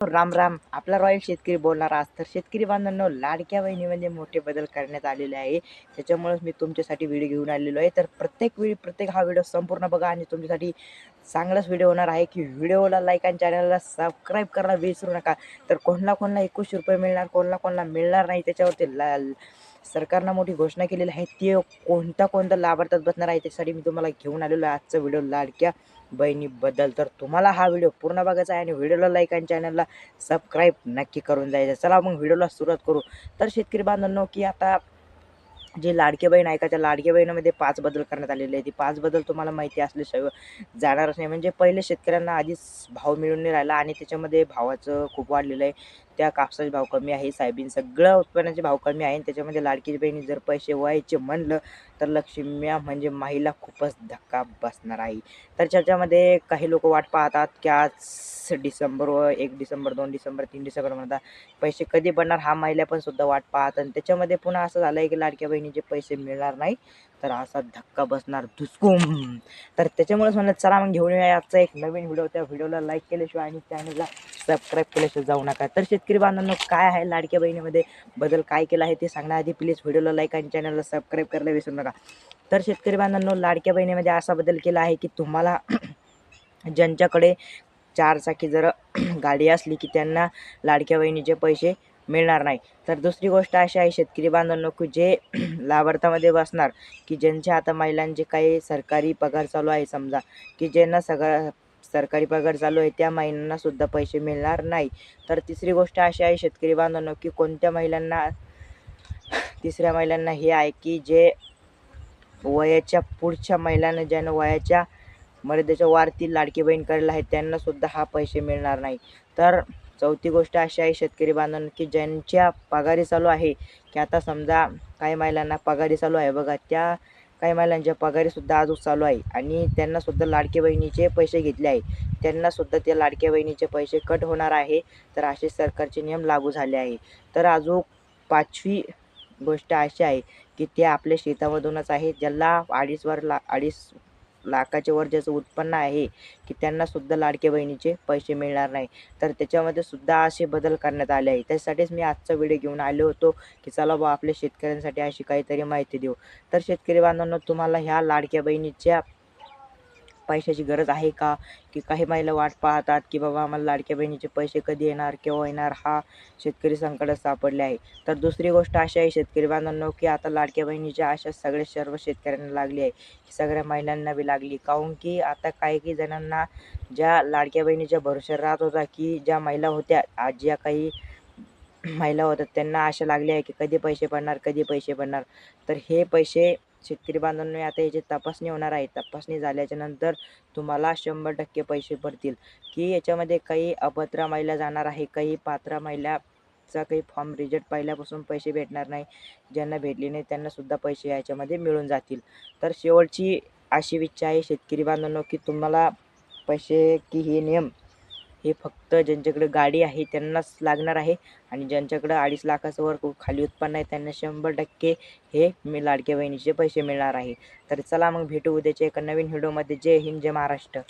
राम राम. आपला रॉयल शेतकरी बोलणार आज तर शेतकरी बांधवांनो लाडक्या बहिणीमध्ये म्हणजे मोठे बदल करण्यात आलेले आहे. त्याच्यामुळेच मी तुमच्यासाठी व्हिडिओ घेऊन आलेलो आहे. तर प्रत्येक वेळी प्रत्येक हा व्हिडिओ संपूर्ण बघा आणि तुमच्यासाठी चांगलाच व्हिडिओ होणार आहे की व्हिडिओला लाईक आणि चॅनलला सबस्क्राईब करायला विसरू नका. तर कोणाला कोणाला एकवीसशे रुपये मिळणार कोणाला कोणाला मिळणार नाही त्याच्यावरती ला सरकारनं मोठी घोषणा केलेली आहे. ते कोणता कोणता लाभार्थ्यात बसणार आहे त्यासाठी मी तुम्हाला घेऊन आलेलो आहे. आजचा व्हिडिओ लाडक्या बहिणीबद्दल तर तुम्हाला हा व्हिडिओ पूर्ण बघायचा आहे आणि व्हिडिओला लाईक आणि चॅनलला सबस्क्राईब नक्की करून जायचं चला मग व्हिडिओला सुरुवात करू. तर शेतकरी बांधवांनो की आता जे लाडके बहीण आहे का त्या लाडक्या बहिणीमध्ये पाच बदल करण्यात आलेले आहे ती पाच बदल तुम्हाला माहिती असल्याशिवाय जाणारच नाही. म्हणजे पहिले शेतकऱ्यांना आधीच भाव मिळून नाही राहिला आणि त्याच्यामध्ये भावाचं खूप वाढलेलं आहे. त्या कापसाचे भाव कमी आहे सायबीन सगळं उत्पन्नाचे भाव कमी आहे आणि त्याच्यामध्ये लाडकी बहिणी जर पैसे व्हायचे म्हणलं तर लक्ष्म्या म्हणजे माहीला खूपच धक्का बसणार आहे. तर त्याच्यामध्ये काही लोक वाट पाहतात की आज डिसेंबर व एक डिसेंबर दोन डिसेंबर तीन डिसेंबर म्हणतात पैसे कधी पडणार हा महिला पण सुद्धा वाट पाहत आणि त्याच्यामध्ये पुन्हा असं झालं आहे की लाडक्या बहिणीचे पैसे मिळणार नाही तर असा धक्का बसणार धुसकूम तर त्याच्यामुळेच म्हणलं चला मग घेऊन येऊया आजचा एक नवीन व्हिडिओ. त्या व्हिडिओला लाईक केल्याशिवाय आणि चॅनलला सबस्क्राईब केल्याशिवाय जाऊ नका. तर शेतकरी बांधवांनो काय आहे लाडक्या बहिणीमध्ये? बदल काय केला आहे ते सांगण्याआधी प्लीज व्हिडिओला लाईक आणि चॅनलला सबस्क्राईब करायला विसरू नका. तर शेतकरी बांधवांनो लाडक्या बहिणीमध्ये असा बदल केला आहे की तुम्हाला ज्यांच्याकडे चारचाकी जर गाडी असली की त्यांना लाडक्या बहिणीचे पैसे मिळणार नाही. तर दुसरी गोष्ट अशी आहे शेतकरी बांधवांनो की जे लाभार्थामध्ये बसणार की ज्यांच्या आता महिलांचे काही सरकारी पगार चालू आहे समजा की ज्यांना सगळं सरकारी पगार चालू आहे त्या महिलांना सुद्धा पैसे मिळणार नाही. तर तिसरी गोष्ट अशी आहे शेतकरी बांधवांनो की कोणत्या महिलांना तिसऱ्या महिलांना हे आहे की जे वयाच्या पुढच्या महिलांना ज्यांना वयाच्या मर्यादेच्या वारती लाडकी बहीण करायला आहेत त्यांना सुद्धा हा पैसे मिळणार नाही. तर चौथी गोष्ट अशी आहे शेतकरी बांधवांनो की ज्यांच्या पगारी चालू आहे की आता समजा काही महिलांना पगारी चालू आहे बघा त्या काही महिलांच्या पगारीसुद्धा अजून चालू आहे आणि त्यांना सुद्धा लाडकी बहिणीचे पैसे घेतले आहे. त्यांना सुद्धा त्या लाडक्या बहिणीचे पैसे कट होणार आहे तर असे सरकारचे नियम लागू झाले आहे. तर अजून पाचवी गोष्ट अशी आहे की ते आपल्या शेतामधूनच आहे ज्याला अडीच वर ला अडीच लाखाच्या वर ज्याचं उत्पन्न आहे की त्यांना सुद्धा लाडक्या बहिणीचे पैसे मिळणार नाही. तर त्याच्यामध्ये सुद्धा असे बदल करण्यात आले आहे त्यासाठीच मी आजचा व्हिडिओ घेऊन आलो होतो की चला बा आपल्या शेतकऱ्यांसाठी अशी काहीतरी माहिती देऊ. तर शेतकरी बांधवांना तुम्हाला ह्या लाडक्या बहिणीच्या पैशाची गरज आहे का? की काही महिला वाट पाहतात की बाबा आम्हाला लाडक्या बहिणीचे पैसे कधी येणार केव्हा येणार हा शेतकरी संकटात सापडले आहे. तर दुसरी गोष्ट अशी आहे शेतकरी बांधवांनो की आता लाडक्या बहिणीच्या आशा सगळ्या सर्व शेतकऱ्यांना लागली आहे. सगळ्या महिलांना बी लागली काहून की आता काही काही जणांना ज्या लाडक्या बहिणीच्या भरोश्यावर राहत होता की ज्या महिला होत्या आज ज्या काही महिला होतात त्यांना आशा लागली आहे की कधी पैसे पडणार कधी पैसे पडणार. तर हे पैसे शेतकरी बांधवांनी आता याची तपासणी होणार आहे. तपासणी झाल्याच्यानंतर तुम्हाला शंभर टक्के पैसे पडतील की याच्यामध्ये काही अभद्र महिला जाणार आहे काही पात्र महिलाचा काही फॉर्म रिजेक्ट पहिल्यापासून पैसे भेटणार नाही. ज्यांना भेटले नाही त्यांनासुद्धा पैसे याच्यामध्ये मिळून जातील. तर शेवटची अशी इच्छा आहे शेतकरी बांधवांनो की तुम्हाला पैसे की हे नियम हे फक्त ज्यांच्याकडे गाडी आहे त्यांनाच लागणार आहे. आणि ज्यांच्याकडं अडीच लाखाचं वर खाली उत्पन्न आहे त्यांना शंभर टक्के हे मी लाडक्या बहिणीचे पैसे मिळणार आहे. तर चला मग भेटू उद्याच्या एका नवीन व्हिडिओमध्ये. जय हिंद जय महाराष्ट्र.